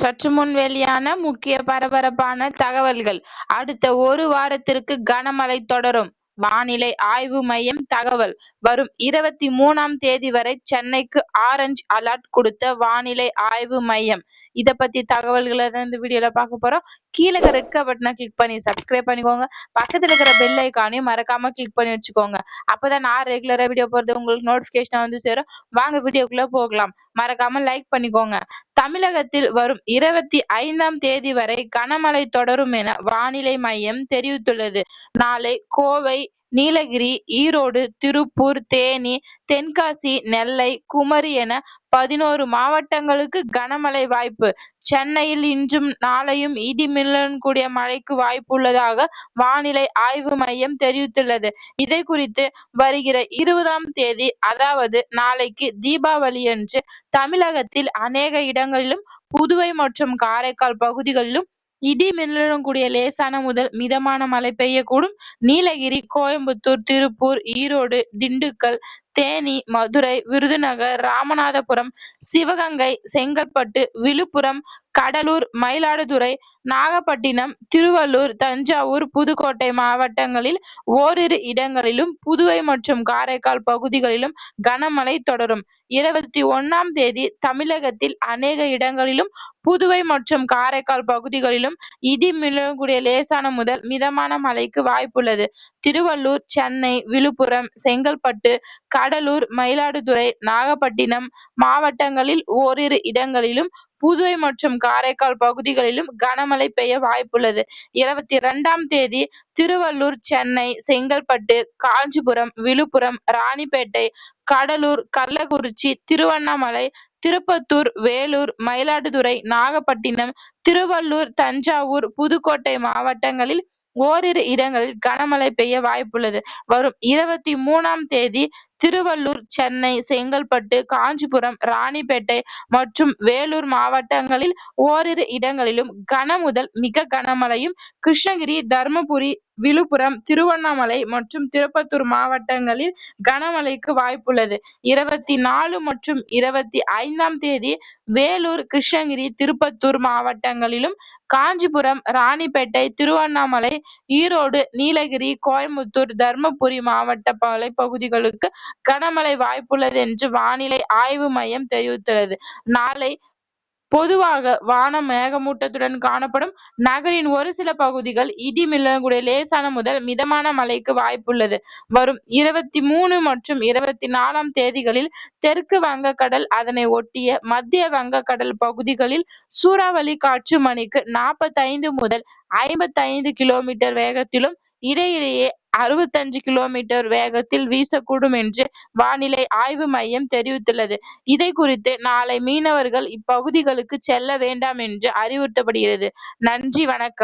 சற்று முன் வெளியான முக்கிய பரபரப்பான தகவல்கள். அடுத்த ஒரு வாரத்திற்கு கனமழை தொடரும். வானிலை ஆய்வு மையம் தகவல். வரும் இருபத்தி மூணாம் தேதி வரை சென்னைக்கு ஆரஞ்சு அலர்ட் கொடுத்த வானிலை ஆய்வு மையம். இத பத்தி தகவல்களை தான் இந்த வீடியோல பார்க்க போறோம். கீழே ரெட் கலர் பட்டனை கிளிக் பண்ணி சப்ஸ்கிரைப் பண்ணிக்கோங்க. பக்கத்துல இருக்கிற பெல் ஐக்கானையும் மறக்காம கிளிக் பண்ணி வச்சுக்கோங்க. அப்பதான் நான் ரெகுலரா வீடியோ போறது உங்களுக்கு நோட்டிபிகேஷன் வந்து சேரும். வாங்க வீடியோக்குள்ள போகலாம். மறக்காம லைக் பண்ணிக்கோங்க. தமிழகத்தில் வரும் இருபத்தி ஐந்தாம் தேதி வரை கனமழை தொடரும் என வானிலை மையம் தெரிவித்துள்ளது. நாளை கோவை நீலகிரி ஈரோடு திருப்பூர் தேனி தென்காசி நெல்லை குமரி என பதினோரு மாவட்டங்களுக்கு கனமழை வாய்ப்பு. சென்னையில் இன்றும் நாளையும் இடி மின்னலுடன் கூடிய மழைக்கு வாய்ப்பு உள்ளதாக வானிலை ஆய்வு மையம் தெரிவித்துள்ளது. இதை குறித்து வருகிற இருபதாம் தேதி அதாவது நாளைக்கு தீபாவளியன்று தமிழகத்தில் அநேக இடங்களிலும் புதுவை மற்றும் காரைக்கால் பகுதிகளிலும் இடி மின்னலுடன் கூடிய லேசான முதல் மிதமான மழை பெய்யக்கூடும். நீலகிரி கோயம்புத்தூர் திருப்பூர் ஈரோடு திண்டுக்கல் தேனி மதுரை விருதுநகர் ராமநாதபுரம் சிவகங்கை செங்கல்பட்டு விழுப்புரம் கடலூர் மயிலாடுதுறை நாகப்பட்டினம் திருவள்ளூர் தஞ்சாவூர் புதுக்கோட்டை மாவட்டங்களில் ஓரிரு இடங்களிலும் புதுவை மற்றும் காரைக்கால் பகுதிகளிலும் கனமழை தொடரும். இருபத்தி ஒன்னாம் தேதி தமிழகத்தில் அநேக இடங்களிலும் புதுவை மற்றும் காரைக்கால் பகுதிகளிலும் இடி மின்னலுடன் லேசான முதல் மிதமான மழைக்கு வாய்ப்புள்ளது. திருவள்ளூர் சென்னை விழுப்புரம் செங்கல்பட்டு கடலூர் மயிலாடுதுறை நாகப்பட்டினம் மாவட்டங்களில் ஓரிரு இடங்களிலும் புதுவை மற்றும் காரைக்கால் பகுதிகளிலும் கனமழை பெய்ய வாய்ப்புள்ளது. இருபத்தி இரண்டாம் தேதி திருவள்ளூர் சென்னை செங்கல்பட்டு காஞ்சிபுரம் விழுப்புரம் ராணிப்பேட்டை கடலூர் கள்ளக்குறிச்சி திருவண்ணாமலை திருப்பத்தூர் வேலூர் மயிலாடுதுறை நாகப்பட்டினம் திருவள்ளூர் தஞ்சாவூர் புதுக்கோட்டை மாவட்டங்களில் ஓரிரு இடங்களில் கனமழை பெய்ய வாய்ப்புள்ளது. வரும் இருபத்தி மூணாம் தேதி திருவள்ளூர் சென்னை செங்கல்பட்டு காஞ்சிபுரம் ராணிப்பேட்டை மற்றும் வேலூர் மாவட்டங்களில் ஓரிரு இடங்களிலும் கன முதல் மிக கனமழையும் கிருஷ்ணகிரி தருமபுரி விழுப்புரம் திருவண்ணாமலை மற்றும் திருப்பத்தூர் மாவட்டங்களில் கனமழைக்கு வாய்ப்புள்ளது. இருபத்தி நாலு மற்றும் இருபத்தி ஐந்தாம் தேதி வேலூர் கிருஷ்ணகிரி திருப்பத்தூர் மாவட்டங்களிலும் காஞ்சிபுரம் ராணிப்பேட்டை திருவண்ணாமலை ஈரோடு நீலகிரி கோயம்புத்தூர் தருமபுரி மாவட்ட பகுதிகளுக்கு கனமழை வாய்ப்புள்ளது என்று வானிலை ஆய்வு மையம் தெரிவித்துள்ளது. நாளை பொதுவாக வானம் மேகமூட்டத்துடன் காணப்படும். நகரின் ஒரு சில பகுதிகள் இடி மின்னலுடன் லேசான முதல் மிதமான மழைக்கு வாய்ப்புள்ளது. வரும் இருபத்தி மூணு மற்றும் இருபத்தி நாலாம் தேதிகளில் தெற்கு வங்கக்கடல் அதனை ஒட்டிய மத்திய வங்கக்கடல் பகுதிகளில் சூறாவளி காற்று மணிக்கு நாற்பத்தைந்து முதல் ஐம்பத்தைந்து கிலோமீட்டர் வேகத்திலும் இடையிடையே அறுபத்தஞ்சு கிலோமீட்டர் வேகத்தில் வீசக்கூடும் என்று வானிலை ஆய்வு மையம் தெரிவித்துள்ளது. இதை குறித்து நாளை மீனவர்கள் இப்பகுதிகளுக்கு செல்ல வேண்டாம் என்று அறிவுறுத்தப்படுகிறது. நன்றி வணக்கம்.